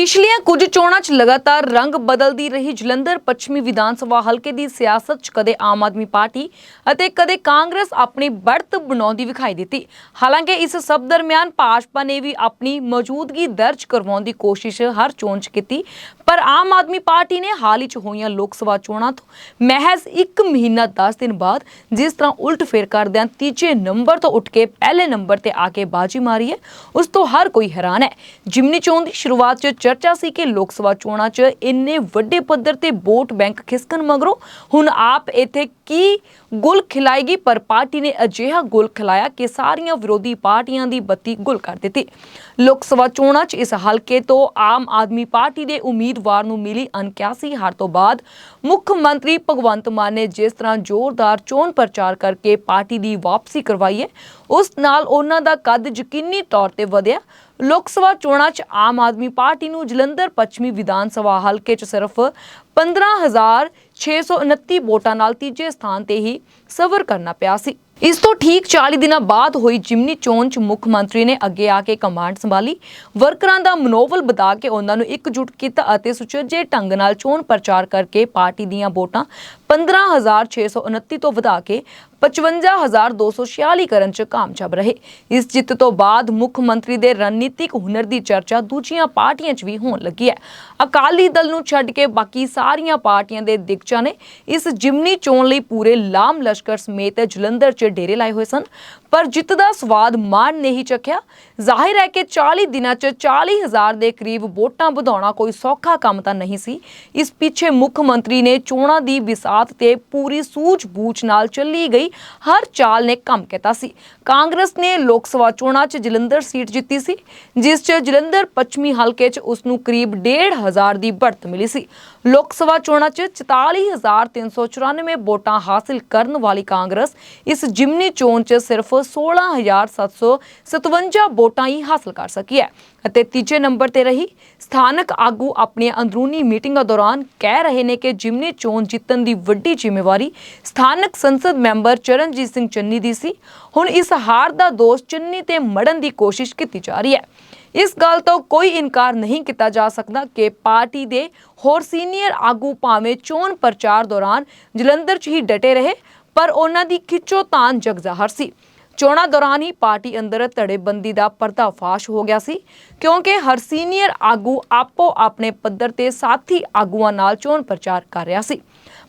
ਪਿਛਲੀਆਂ ਕੁਝ ਚੋਣਾਂ 'ਚ ਲਗਾਤਾਰ ਰੰਗ ਬਦਲਦੀ ਰਹੀ ਜਲੰਧਰ ਪੱਛਮੀ ਵਿਧਾਨ ਸਭਾ ਹਲਕੇ ਦੀ ਸਿਆਸਤ 'ਚ ਕਦੇ ਆਮ ਆਦਮੀ ਪਾਰਟੀ ਅਤੇ ਕਦੇ ਕਾਂਗਰਸ ਆਪਣੀ ਬੜਤ ਬਣਾਉਂਦੀ ਵਿਖਾਈ ਦਿੱਤੀ। ਹਾਲਾਂਕਿ ਇਸ ਸਭ ਦਰਮਿਆਨ ਭਾਜਪਾ ਨੇ ਵੀ ਆਪਣੀ ਮੌਜੂਦਗੀ ਦਰਜ ਕਰਵਾਉਣ ਦੀ ਕੋਸ਼ਿਸ਼ ਹਰ ਚੋਣ 'ਚ ਕੀਤੀ ਪਰ ਆਮ ਆਦਮੀ ਪਾਰਟੀ ਨੇ ਹਾਲ ਹੀ 'ਚ ਹੋਈਆਂ ਲੋਕ ਸਭਾ ਚੋਣਾਂ ਤੋਂ ਮਹਿਜ਼ 1 ਮਹੀਨਾ 10 ਦਿਨ ਬਾਅਦ ਜਿਸ ਤਰ੍ਹਾਂ ਉਲਟ ਫੇਰ ਕਰਦਿਆਂ ਤੀਜੇ ਨੰਬਰ ਤੋਂ ਉੱਠ ਕੇ ਪਹਿਲੇ ਨੰਬਰ ਤੇ ਆ ਕੇ ਬਾਜੀ ਮਾਰੀ ਹੈ, ਉਸ ਤੋਂ ਹਰ ਕੋਈ ਹੈਰਾਨ ਹੈ। ਜਿਮਨੀ ਚੋਣ ਦੀ ਸ਼ੁਰੂਆਤ 'ਚ ਚਰਚਾ ਸੀ ਕਿ ਲੋਕ ਸਭਾ ਚੋਣਾਂ 'ਚ ਇੰਨੇ ਵੱਡੇ ਪੱਧਰ ਤੇ ਵੋਟ ਬੈਂਕ ਖਿਸਕਣ ਮਗਰੋਂ ਹੁਣ ਆਪ ਇੱਥੇ ਕੀ ਗੁਲ ਖਿਲਾਏਗੀ? ਪਰ ਪਾਰਟੀ ਨੇ ਅਜਿਹਾ ਗੁਲ ਖਿਲਾਇਆ ਕਿ ਸਾਰੀਆਂ ਵਿਰੋਧੀ ਪਾਰਟੀਆਂ ਦੀ ਬੱਤੀ ਗੁਲ ਕਰ ਦਿੱਤੀ। ਲੋਕ ਸਭਾ ਚੋਣਾਂ 'ਚ ਇਸ ਹਲਕੇ ਤੋਂ ਆਮ ਆਦਮੀ ਪਾਰਟੀ ਦੇ ਉਮੀਦ ਉਮੀਦਵਾਰ ਨੂੰ ਮਿਲੀ ਅਣਕਿਆਸੀ। ਹਾਰ ਤੋਂ ਬਾਅਦ ਮੁੱਖ ਮੰਤਰੀ ਭਗਵੰਤ ਮਾਨ ਨੇ ਜਿਸ ਤਰ੍ਹਾਂ ਜ਼ੋਰਦਾਰ ਚੋਣ ਪ੍ਰਚਾਰ ਕਰਕੇ ਪਾਰਟੀ ਦੀ ਵਾਪਸੀ ਕਰਵਾਈ ਹੈ, ਉਸ ਨਾਲ ਉਹਨਾਂ ਦਾ ਕੱਦ ਯਕੀਨੀ ਤੌਰ ਤੇ ਵਧਿਆ। ਲੋਕ ਸਭਾ ਚੋਣਾਂ 'ਚ ਆਮ ਆਦਮੀ ਪਾਰਟੀ ਨੂੰ ਜਲੰਧਰ ਪੱਛਮੀ ਵਿਧਾਨ ਸਭਾ ਹਲਕੇ 'ਚ ਸਿਰਫ 15629 ਵੋਟਾਂ ਨਾਲ ਤੀਜੇ ਸਥਾਨ ਤੇ ਹੀ ਸਵਰ ਕਰਨਾ ਪਿਆ ਸੀ। ਇਸ ਤੋਂ ਠੀਕ 40 ਦਿਨਾਂ ਬਾਅਦ ਹੋਈ ਜਿਮਨੀ ਚੋਣ 'ਚ ਮੁੱਖ ਮੰਤਰੀ ਨੇ ਅੱਗੇ ਆ ਕੇ ਕਮਾਂਡ ਸੰਭਾਲੀ। ਵਰਕਰਾਂ ਦਾ ਮਨੋਬਲ ਵਧਾ ਕੇ ਉਹਨਾਂ ਨੂੰ ਇਕਜੁੱਟ ਕੀਤਾ ਅਤੇ ਸੁਚੱਜੇ ਢੰਗ ਨਾਲ ਚੋਣ ਪ੍ਰਚਾਰ ਕਰਕੇ ਪਾਰਟੀ ਦੀਆਂ ਵੋਟਾਂ 15629 ਤੋਂ ਵਧਾ ਕੇ 55246 ਕਰਨ 'ਚ ਕਾਮਯਾਬ ਰਹੇ। ਇਸ ਜਿੱਤ ਤੋਂ ਬਾਅਦ ਮੁੱਖ ਮੰਤਰੀ ਦੇ ਰਣਨੀਤਿਕ ਹੁਨਰ ਦੀ ਚਰਚਾ ਦੂਜੀਆਂ ਪਾਰਟੀਆਂ 'ਚ ਵੀ ਹੋਣ ਲੱਗੀ ਹੈ। ਅਕਾਲੀ ਦਲ ਨੂੰ ਛੱਡ ਕੇ ਬਾਕੀ ਸਾਰੀਆਂ ਪਾਰਟੀਆਂ ਦੇ ਦਿਗਜਾਂ ਨੇ ਇਸ ਜਿਮਨੀ ਚੋਣ ਲਈ ਪੂਰੇ ਲਾਮ ਲਸ਼ਕਰ ਸਮੇਤ ਜਲੰਧਰ 'ਚ ਡੇਰੇ ਲਾਏ ਹੋਏ ਸਨ। ਪਰ ਜਿੱਤ ਦਾ ਸਵਾਦ ਮਾਣ ਨਹੀਂ ਚੱਖਿਆ ਜ਼ਾਹਿਰ ਹੈ ਕਿ 40 ਦਿਨਾਂ 'ਚ 40000 ਦੇ ਕਰੀਬ ਵੋਟਾਂ ਵਧਾਉਣਾ ਕੋਈ ਸੌਖਾ ਕੰਮ ਤਾਂ ਨਹੀਂ ਸੀ। ਇਸ ਪਿੱਛੇ ਮੁੱਖ ਮੰਤਰੀ ਨੇ ਚੋਣਾਂ ਦੀ ਵਿਸਾਤ ਤੇ ਪੂਰੀ ਸੂਝ-ਬੂਝ ਨਾਲ ਚੱਲੀ ਗਈ ਹਰ ਚਾਲ ਨੇ ਕੰਮ ਕੀਤਾ ਸੀ। ਕਾਂਗਰਸ ਨੇ ਲੋਕ ਸਭਾ ਚੋਣਾਂ 'ਚ ਜਲੰਧਰ ਸੀਟ ਜਿੱਤੀ ਸੀ, ਜਿਸ 'ਚ ਜਲੰਧਰ ਪੱਛਮੀ ਹਲਕੇ 'ਚ ਉਸ ਨੂੰ ਕਰੀਬ 1500 ਦੀ ਬੜਤ ਮਿਲੀ ਸੀ। ਲੋਕ ਸਭਾ ਚੋਣਾਂ 'ਚ 44394 ਵੋਟਾਂ ਹਾਸਲ ਕਰਨ ਵਾਲੀ ਕਾਂਗਰਸ ਇਸ ਜਿਮਨੀ ਚੋਣ 'ਚ ਸਿਰਫ 16757 ਵੋਟਾਂ ਹੀ ਹਾਸਲ ਕਰ ਸਕੀ ਹੈ ਅਤੇ ਤੀਜੇ ਨੰਬਰ ਤੇ ਰਹੀ ਸਥਾਨਕ ਆਗੂ ਆਪਣੀਆਂ ਅੰਦਰੂਨੀ ਮੀਟਿੰਗਾਂ ਦੌਰਾਨ ਕਹਿ ਰਹੇ ਨੇ ਕਿ ਜਿਮਨੀ ਚੋਣ ਜਿੱਤਣ ਦੀ ਵੱਡੀ ਜ਼ਿੰਮੇਵਾਰੀ ਸਥਾਨਕ ਸੰਸਦ ਮੈਂਬਰ ਚਰਨਜੀਤ ਸਿੰਘ ਚੰਨੀ ਦੀ ਸੀ। ਹੁਣ ਇਸ ਹਾਰ ਦਾ ਦੋਸ਼ ਚੰਨੀ ਤੇ ਮੜਨ ਦੀ ਕੋਸ਼ਿਸ਼ ਕੀਤੀ ਜਾ ਰਹੀ ਹੈ। ਇਸ ਗੱਲ ਤੋਂ ਕੋਈ ਇਨਕਾਰ ਨਹੀਂ ਕੀਤਾ ਜਾ ਸਕਦਾ ਕਿ ਪਾਰਟੀ ਦੇ ਹੋਰ ਸੀਨੀਅਰ ਆਗੂ ਭਾਵੇਂ ਚੋਣ ਪ੍ਰਚਾਰ ਦੌਰਾਨ ਜਲੰਧਰ 'ਚ ਹੀ ਡਟੇ ਰਹੇ, ਪਰ ਉਹਨਾਂ ਦੀ ਖਿੱਚੋਤਾਣ ਜਗਜ਼ਾਹਰ ਸੀ। ਚੋਣਾਂ ਦੌਰਾਨ ਹੀ ਪਾਰਟੀ ਅੰਦਰ ਧੜੇਬੰਦੀ ਦਾ ਪਰਦਾਫਾਸ਼ ਹੋ ਗਿਆ ਸੀ, ਕਿਉਂਕਿ ਹਰ ਸੀਨੀਅਰ ਆਗੂ ਆਪੋ ਆਪਣੇ ਪੱਧਰ ਤੇ ਸਾਥੀ ਆਗੂਆਂ ਨਾਲ ਚੋਣ ਪ੍ਰਚਾਰ ਕਰ ਰਿਹਾ ਸੀ।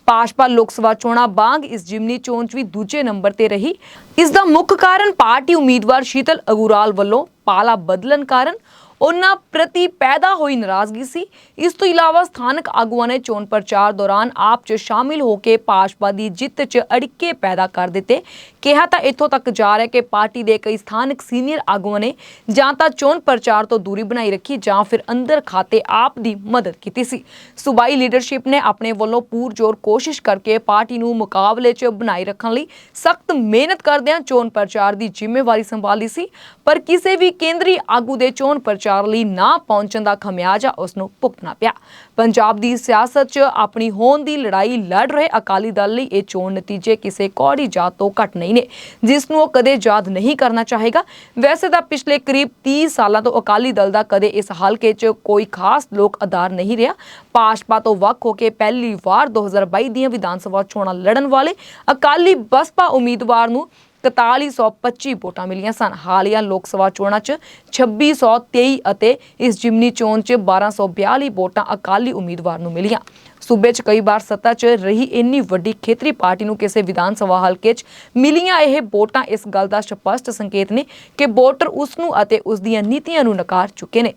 ਭਾਜਪਾ ਲੋਕ ਸਭਾ ਚੋਣਾਂ ਬਾਅਦ ਇਸ ਜਿਮਨੀ ਚੋਣ 'ਚ ਵੀ ਦੂਜੇ ਨੰਬਰ ਤੇ ਰਹੀ। ਇਸ ਦਾ ਮੁੱਖ ਕਾਰਨ ਪਾਰਟੀ ਉਮੀਦਵਾਰ ਸ਼ੀਤਲ ਅਗੂਰਾਲ ਵੱਲੋਂ ਪਾਲਾ ਬਦਲਣ ਕਾਰਨ ਉਹਨਾਂ ਪ੍ਰਤੀ ਪੈਦਾ ਹੋਈ ਨਾਰਾਜ਼ਗੀ ਸੀ। ਇਸ ਤੋਂ ਇਲਾਵਾ ਸਥਾਨਕ ਆਗੂਆਂ ਨੇ ਚੋਣ ਪ੍ਰਚਾਰ ਦੌਰਾਨ ਆਪ 'ਚ ਸ਼ਾਮਿਲ ਹੋ ਕੇ ਭਾਜਪਾ ਦੀ ਜਿੱਤ 'ਚ ਅੜਿੱਕੇ ਪੈਦਾ ਕਰ ਦਿੱਤੇ। ਕਿਹਾ ਤਾਂ ਇੱਥੋਂ ਤੱਕ ਜਾ ਰਿਹਾ ਕਿ ਪਾਰਟੀ ਦੇ ਕਈ ਸਥਾਨਕ ਸੀਨੀਅਰ ਆਗੂਆਂ ਨੇ ਜਾਂ ਤਾਂ ਚੋਣ ਪ੍ਰਚਾਰ ਤੋਂ ਦੂਰੀ ਬਣਾਈ ਰੱਖੀ ਜਾਂ ਫਿਰ ਅੰਦਰ ਖਾਤੇ ਆਪ ਦੀ ਮਦਦ ਕੀਤੀ ਸੀ। ਸੂਬਾਈ ਲੀਡਰਸ਼ਿਪ ਨੇ ਆਪਣੇ ਵੱਲੋਂ ਪੂਰਜੋਰ ਕੋਸ਼ਿਸ਼ ਕਰਕੇ ਪਾਰਟੀ ਨੂੰ ਮੁਕਾਬਲੇ 'ਚ ਬਣਾਈ ਰੱਖਣ ਲਈ ਸਖਤ ਮਿਹਨਤ ਕਰਦਿਆਂ ਚੋਣ ਪ੍ਰਚਾਰ ਦੀ ਜ਼ਿੰਮੇਵਾਰੀ ਸੰਭਾਲੀ ਸੀ। ਪਰ ਕਿਸੇ ਵੀ ਕੇਂਦਰੀ ਆਗੂ ਦੇ ਚੋਣ ਪ੍ਰਚਾਰ ਲਈ ਨਾ ਪਹੁੰਚਣ ਦਾ ਖਮਿਆਜਾ ਉਸ ਨੂੰ ਭੁਗਤਣਾ ਪਿਆ। ਪੰਜਾਬ ਦੀ ਸਿਆਸਤ 'ਚ ਆਪਣੀ ਹੋਂਦ ਦੀ ਲੜਾਈ ਲੜ ਰਹੇ ਅਕਾਲੀ ਦਲ ਲਈ ਇਹ ਚੋਣ ਨਤੀਜੇ ਕਿਸੇ ਕੌੜੀ ਜਾਤ ਤੋਂ ਘੱਟ ਨਹੀਂ ਨੇ, ਜਿਸ ਨੂੰ ਉਹ ਕਦੇ ਯਾਦ ਨਹੀਂ ਕਰਨਾ ਚਾਹੇਗਾ। ਵੈਸੇ ਤਾਂ ਪਿਛਲੇ ਕਰੀਬ 30 ਸਾਲਾਂ ਤੋਂ ਅਕਾਲੀ ਦਲ ਦਾ ਕਦੇ ਇਸ ਹਲਕੇ 'ਚ ਕੋਈ ਖਾਸ ਲੋਕ ਆਧਾਰ ਨਹੀਂ ਰਿਹਾ। ਭਾਜਪਾ ਤੋਂ ਵੱਖ ਹੋ ਕੇ ਪਹਿਲੀ ਵਾਰ 2022 ਦੀਆਂ ਵਿਧਾਨ ਸਭਾ ਚੋਣਾਂ ਲੜਨ ਵਾਲੇ ਅਕਾਲੀ ਬਸਪਾ ਉਮੀਦਵਾਰ ਨੂੰ 4125 ਵੋਟਾਂ ਮਿਲੀਆਂ ਸਨ। ਹਾਲੀਆ ਲੋਕ ਸਭਾ ਚੋਣਾਂ 'ਚ 2623 ਅਤੇ ਇਸ ਜਿਮਨੀ ਚੋਣ 'ਚ 1242 ਵੋਟਾਂ ਅਕਾਲੀ ਉਮੀਦਵਾਰ ਨੂੰ ਮਿਲੀਆਂ। ਸੂਬੇ 'ਚ ਕਈ ਵਾਰ ਸੱਤਾ 'ਚ ਰਹੀ ਇੰਨੀ ਵੱਡੀ ਖੇਤਰੀ ਪਾਰਟੀ ਨੂੰ ਕਿਸੇ ਵਿਧਾਨ ਸਭਾ ਹਲਕੇ 'ਚ ਮਿਲੀਆਂ ਇਹ ਵੋਟਾਂ ਇਸ ਗੱਲ ਦਾ ਸਪਸ਼ਟ ਸੰਕੇਤ ਨੇ ਕਿ ਵੋਟਰ ਉਸ ਨੂੰ ਅਤੇ ਉਸ ਦੀਆਂ ਨੀਤੀਆਂ ਨੂੰ ਨਕਾਰ ਚੁੱਕੇ ਨੇ।